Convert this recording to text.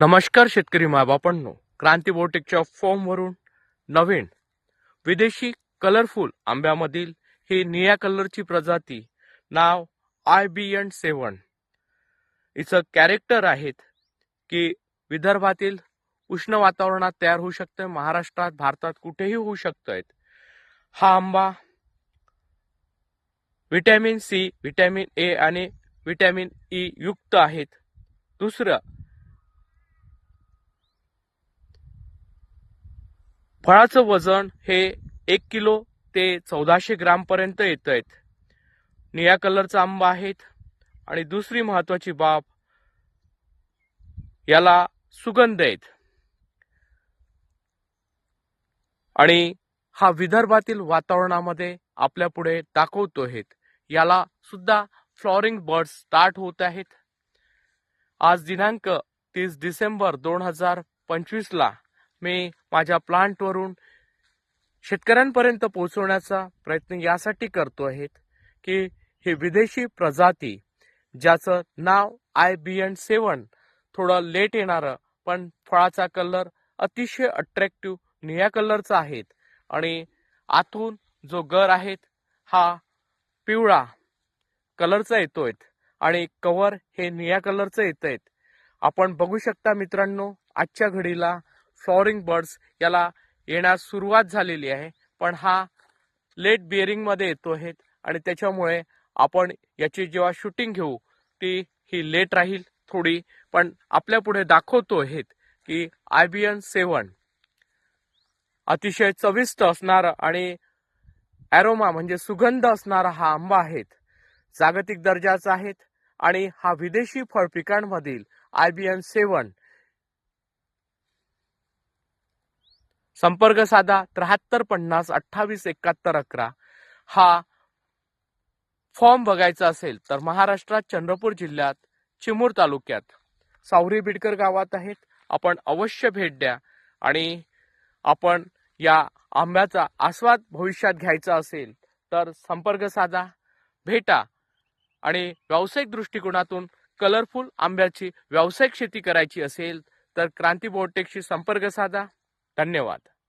नमस्कार शेतकरी मायबापांनो. क्रांती बोटेकच्या फॉर्मवरून नवीन विदेशी कलरफुल आंब्यामधील ही निळ्या कलरची प्रजाती नाव आय बी एन सेवन. हिचं कॅरेक्टर आहेत की विदर्भातील उष्ण वातावरणात तयार होऊ शकतं महाराष्ट्रात भारतात कुठेही होऊ शकतं हा आंबा व्हिटॅमिन सी व्हिटॅमिन ए आणि व्हिटॅमिन ई युक्त आहेत. दुसरं फळाचं वजन हे एक किलो ते चौदाशे ग्रामपर्यंत येत आहेत निळ्या कलरचा आंबा आहेत आणि दुसरी महत्वाची बाब याला सुगंध आहेत. आणि हा विदर्भातील वातावरणामध्ये आपल्या पुढे दाखवतो आहेत. याला सुद्धा फ्लॉरिंग बर्ड स्टार्ट होत आहेत. आज दिनांक तीस डिसेंबर दोन हजार पंचवीसला मी माझ्या प्लांटवरून शेतकऱ्यांपर्यंत पोहोचवण्याचा प्रयत्न यासाठी करतो आहेत की ही विदेशी प्रजाती ज्याचं नाव आय बी एन सेवन थोडं लेट येणारं पण फळाचा कलर अतिशय अट्रॅक्टिव्ह निळ्या कलरचा आहेत आणि आतून जो गर आहेत हा पिवळा कलरचा येतोय आणि कवर हे निळ्या कलरचं येत आहेत आपण बघू शकता मित्रांनो आजच्या घडीला फ्लॉरिंग बर्ड्स याला येण्यास सुरुवात झालेली आहे. पण हा लेट बिअरिंगमध्ये येतो आहे आणि त्याच्यामुळे आपण याची जेव्हा शूटिंग घेऊ ती ही लेट राहील थोडी. पण आपल्या पुढे दाखवतो आहेत की आय बी एन सेवन अतिशय चविष्ट असणारा आणि ॲरोमा म्हणजे सुगंध असणारा हा आंबा आहेत. जागतिक दर्जाचा आहेत आणि हा विदेशी फळ पिकांमधील आय बी एन सेवन संपर्क साधा त्र्याहत्तर पन्नास अठ्ठावीस एकाहत्तर अकरा. हा फॉर्म बघायचा असेल तर महाराष्ट्रात चंद्रपूर जिल्ह्यात चिमूर तालुक्यात सावरी बिडकर गावात आहेत. आपण अवश्य भेट द्या आणि आपण या आंब्याचा आस्वाद भविष्यात घ्यायचा असेल तर संपर्क साधा भेटा आणि व्यावसायिक दृष्टिकोनातून कलरफुल आंब्याची व्यावसायिक शेती करायची असेल तर क्रांती बोटेकशी संपर्क साधा. धन्यवाद.